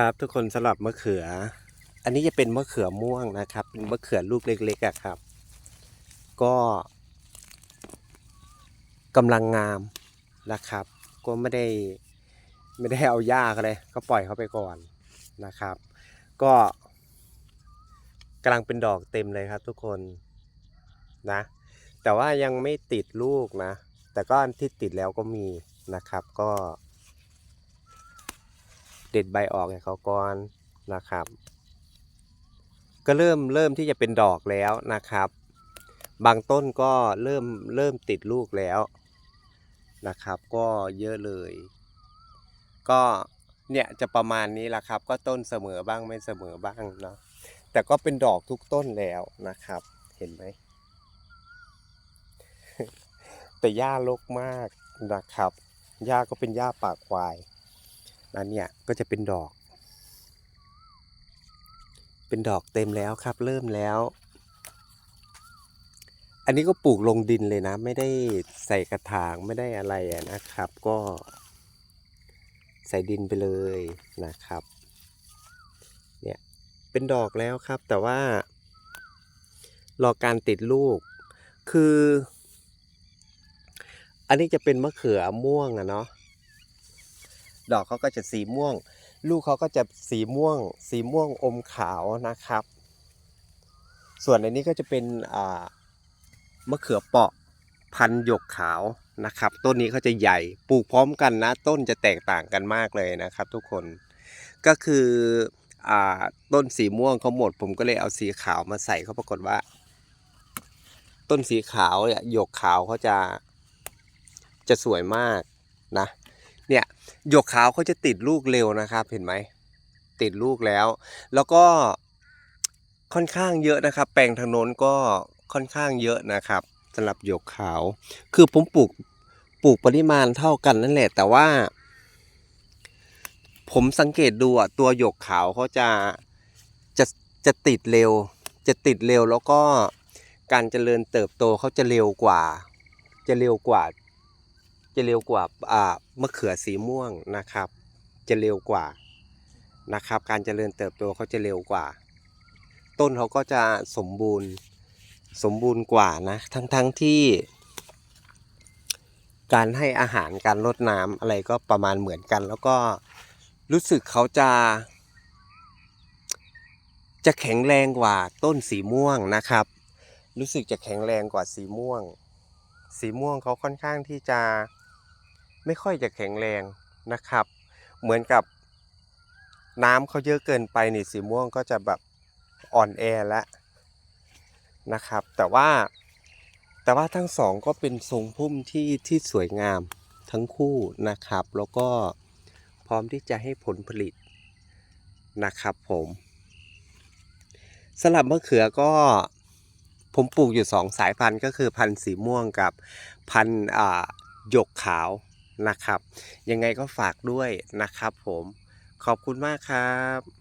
ครับ ทุกคนสำหรับมะเขือ อันนี้จะเป็นมะเขือม่วงนะครับ เป็นมะเขือลูกเล็กๆอะครับ ก็กำลังงามนะครับ ก็ไม่ได้ไม่ได้เอายากอะไรก็ปล่อยเขาไปก่อนนะครับ ก็กำลังเป็นดอกเต็มเลยครับ ทุกคนนะ แต่ว่ายังไม่ติดลูกนะ แต่ก็อันที่ติดแล้วก็มีนะครับ ก็ เด็ดใบออกให้เขาก่อนนะครับ ก็เริ่มเริ่มที่จะเป็นดอกแล้วนะครับ บางต้นก็เริ่มเริ่มติดลูกแล้วนะครับ ก็เยอะเลย ก็เนี่ยจะประมาณนี้แหละครับ ก็ต้นเสมอบ้างไม่เสมอบ้างเนาะแต่ก็เป็นดอกทุกต้นแล้วนะครับ เห็นไหมแต่หญ้ารกมากนะครับหญ้าก็เป็นหญ้าปากควาย แล้วเนี่ยก็จะเป็นดอก เป็นดอกเต็มแล้วครับ เริ่มแล้ว อันนี้ก็ปลูกลงดินเลยนะ ไม่ได้ใส่กระถางไม่ได้อะไระนะครับ ก็ใส่ดินไปเลยนะครับ เนี่ยเป็นดอกแล้วครับ แต่ว่ารอการติดลูก คือ อันนี้จะเป็นมะเขือม่วงอะเนาะ ดอกเขาก็จะสีม่วง ลูกเขาก็จะสีม่วง สีม่วงอมขาวนะครับ ส่วนอันนี้ก็จะเป็นมะเขือเปาะพันหยกขาวนะครับ ต้นนี้เขาจะใหญ่ปลูกพร้อมกันนะ ต้นจะแตกต่างกันมากเลยนะครับทุกคนก็คืออต้นสีม่วงเขาหมด ผมก็เลยเอาสีขาวมาใส่เขาปรากฏว่า ต้นสีขาวเนี่ยหยกขาวเขาจะจะสวยมากนะ เนี่ยหยกขาวเขาจะติดลูกเร็วนะครับเห็นไหมติดลูกแล้ว แล้วก็ค่อนข้างเยอะนะครับ แปลงทางโน้นก็ค่อนข้างเยอะนะครับสำหรับหยกขาว คือผมปลูกปลูกปริมาณเท่ากันนั่นแหละ แต่ว่า ผมสังเกตดูอะตัวหยกขาวเขาจะจะจะติดเร็ว จะติดเร็วแล้วก็การเจริญเติบโตเขาจะเร็วกว่า จะเร็วกว่า จะเร็วกว่าอ่ามะเขือสีม่วงนะครับ จะเร็วกว่านะครับ การเจริญเติบโตเขาจะเร็วกว่า ต้นเขาก็จะสมบูรณ์สมบูรณ์กว่านะทั้งทั้งที่ การให้อาหารการรดน้ำอะไรก็ประมาณเหมือนกัน แล้วก็รู้สึกเขาจะ จะแข็งแรงกว่าต้นสีม่วงนะครับ รู้สึกจะแข็งแรงกว่าสีม่วง สีม่วงเขาค่อนข้างที่จะ ไม่ค่อยจะแข็งแรงนะครับ เหมือนกับน้ำเขาเยอะเกินไปนี่สีม่วงก็จะแบบอ่อนแอแล้วนะครับ แต่ว่าแต่ว่าทั้งสองก็เป็นทรงพุ่มที่ที่สวยงามทั้งคู่นะครับ แล้วก็พร้อมที่จะให้ผลผลิตนะครับผมสลับมะเขือก็ผมปลูกอยู่สองสายพันธุ์ก็คือพันธุ์สีม่วงกับพันธุ์หยกขาว นะครับ ยังไงก็ฝากด้วยนะครับผมขอบคุณมากครับ